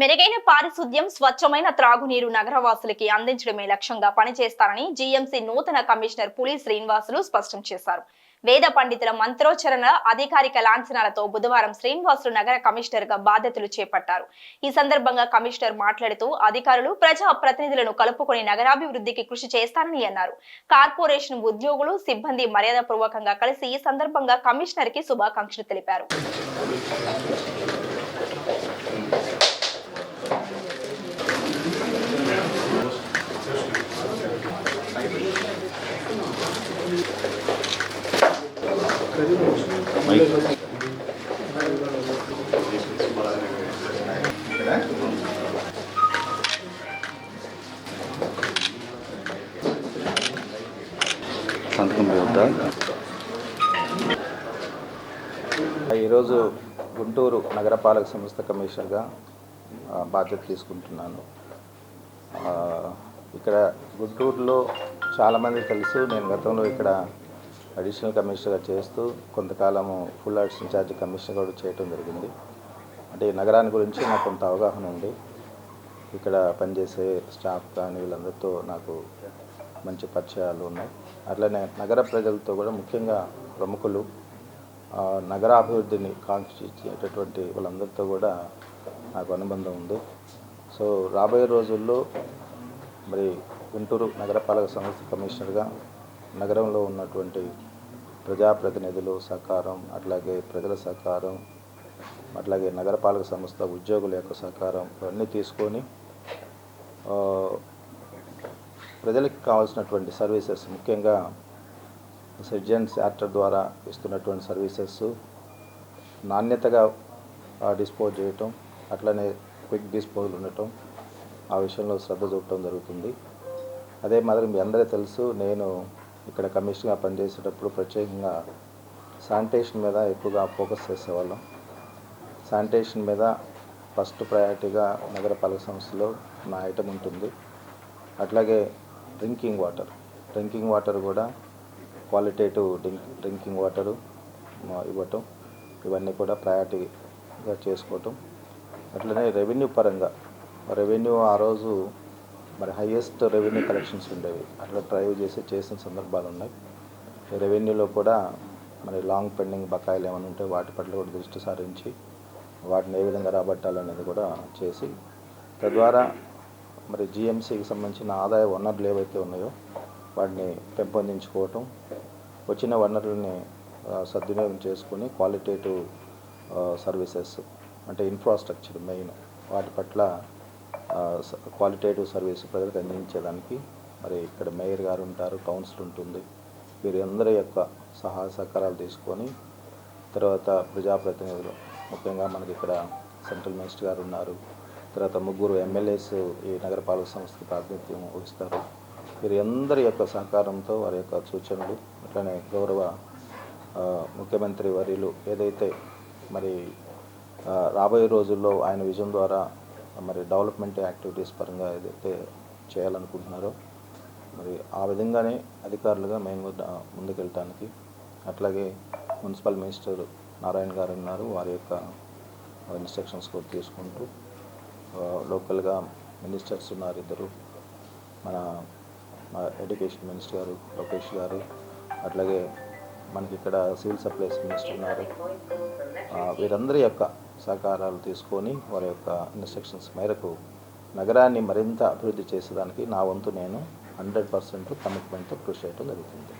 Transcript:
మెరుగైన పారిశుద్ధ్యం స్వచ్ఛమైన త్రాగునీరు నగరవాసులకి అందించడమే లక్ష్యంగా పనిచేస్తారని జీఎంసీ నూతన కమిషనర్ పులి శ్రీనివాసులు స్పష్టం చేశారు. వేద పండితుల మంత్రోచ్చరణ అధికారిక లాంఛనాలతో బుధవారం శ్రీనివాసులు నగర కమిషనర్గా బాధ్యతలు చేపట్టారు. ఈ సందర్భంగా కమిషనర్ మాట్లాడుతూ అధికారులు ప్రజా ప్రతినిధులను కలుపుకొని నగరాభివృద్ధికి కృషి చేస్తారని అన్నారు. కార్పొరేషన్ ఉద్యోగులు సిబ్బంది మర్యాదపూర్వకంగా కలిసి ఈ సందర్భంగా కమిషనర్కి శుభాకాంక్షలు తెలిపారు. సంతకం ఈరోజు గుంటూరు నగరపాలక సంస్థ కమిషనర్గా బాధ్యత తీసుకుంటున్నాను. ఇక్కడ గుంటూరులో చాలామంది తెలుసు నేను గతంలో ఇక్కడ అడిషనల్ కమిషనర్గా చేస్తూ కొంతకాలము ఫుల్ ఆర్ట్స్ ఇన్ఛార్జ్ కమిషనర్ కూడా చేయటం జరిగింది. అంటే ఈ నగరాన్ని గురించి నాకు కొంత అవగాహన ఉంది. ఇక్కడ పనిచేసే స్టాఫ్ కానీ వీళ్ళందరితో నాకు మంచి పరిచయాలు ఉన్నాయి. అట్లనే నగర ప్రజలతో కూడా ముఖ్యంగా ప్రముఖులు ఆ, నగరాభివృద్ధిని కాంక్షించేటటువంటి వాళ్ళందరితో కూడా నాకు అనుబంధం ఉంది. సో రాబోయే రోజుల్లో మరి గుంటూరు నగరపాలక సంస్థ కమిషనర్గా నగరంలో ఉన్నటువంటి ప్రజాప్రతినిధులు సహకారం అట్లాగే ప్రజల సహకారం అట్లాగే నగరపాలక సంస్థ ఉద్యోగుల యొక్క సహకారం ఇవన్నీ తీసుకొని ప్రజలకు కావాల్సినటువంటి సర్వీసెస్ ముఖ్యంగా సిటిజన్స్ యాక్టర్ ద్వారా ఇస్తున్నటువంటి సర్వీసెస్ నాణ్యతగా డిస్పోజ్ చేయటం అట్లనే క్విక్ డిస్పోజల్ ఉండటం ఆ విషయంలో శ్రద్ధ చూపటం జరుగుతుంది. అదే మాదిరి మీ అందరూ తెలుసు నేను ఇక్కడ కమిషన్గా పనిచేసేటప్పుడు ప్రత్యేకంగా శానిటేషన్ మీద ఎక్కువగా ఫోకస్ చేసేవాళ్ళం. శానిటేషన్ మీద ఫస్ట్ ప్రయారిటీగా నగరపాలక సంస్థలో నా ఐటమ్ ఉంటుంది. అట్లాగే డ్రింకింగ్ వాటర్. డ్రింకింగ్ వాటర్ కూడా క్వాలిటేటివ్ డ్రింక్ డ్రింకింగ్ వాటరు ఇవ్వటం. ఇవన్నీ కూడా ప్రయారిటీగా చేసుకోవటం. అట్లనే రెవెన్యూ పరంగా రెవెన్యూ ఆ రోజు మరి హయ్యెస్ట్ రెవెన్యూ కలెక్షన్స్ ఉండేవి. అట్లా డ్రైవ్ చేసి చేసిన సందర్భాలు ఉన్నాయి రెవెన్యూలో కూడా మరి లాంగ్ పెండింగ్ బకాయిలు ఏమైనా ఉంటే వాటి పట్ల కూడా దృష్టి సారించి వాటిని ఏ విధంగా రాబట్టాలనేది కూడా చేసి తద్వారా మరి జిఎంసీకి సంబంధించిన ఆదాయ వనరులు ఏవైతే ఉన్నాయో వాటిని పెంపొందించుకోవటం వచ్చిన వనరుల్ని సద్వినియోగం చేసుకుని క్వాలిటేటివ్ సర్వీసెస్ అంటే ఇన్ఫ్రాస్ట్రక్చర్ మెయిన్ వాటి పట్ల క్వాలిటేటివ్ సర్వీస్ ప్రజలకు అందించేదానికి మరి ఇక్కడ మేయర్ గారు ఉంటారు కౌన్సిల్ ఉంటుంది. వీరందరి యొక్క సహాయ సహకారాలు తీసుకొని తర్వాత ప్రజాప్రతినిధులు ముఖ్యంగా మనకి ఇక్కడ సెంట్రల్ మినిస్టర్ గారు ఉన్నారు. తర్వాత ముగ్గురు ఎమ్మెల్యేస్ ఈ నగరపాలక సంస్థకు ప్రాతినిధ్యం వహిస్తారు. వీరందరి యొక్క సహకారంతో వారి యొక్క సూచనలు అట్లనే గౌరవ ముఖ్యమంత్రి వర్యులు ఏదైతే మరి రాబోయే రోజుల్లో ఆయన విజన్ ద్వారా మరి డెవలప్మెంట్ యాక్టివిటీస్ పరంగా ఏదైతే చేయాలనుకుంటున్నారో మరి ఆ విధంగానే అధికారులుగా మేము కూడా ముందుకెళ్ళటానికి అట్లాగే మున్సిపల్ మినిస్టర్ నారాయణ గారు ఉన్నారు వారి యొక్క ఇన్స్ట్రక్షన్స్ కూడా తీసుకుంటూ లోకల్గా మినిస్టర్స్ ఉన్నారు ఇద్దరు. మన ఎడ్యుకేషన్ మినిస్టర్ గారు లోకేష్ గారు అట్లాగే మనకి ఇక్కడ సివిల్ సప్లైస్ మినిస్టర్ ఉన్నారు. వీరందరి యొక్క సహకారాలు తీసుకొని వారి యొక్క ఇన్స్ట్రక్షన్స్ మేరకు నగరాన్ని మరింత అభివృద్ధి చేసేదానికి నా వంతు నేను హండ్రెడ్ పర్సెంట్ కమిట్మెంట్తో కృషి చేయడం జరుగుతుంది.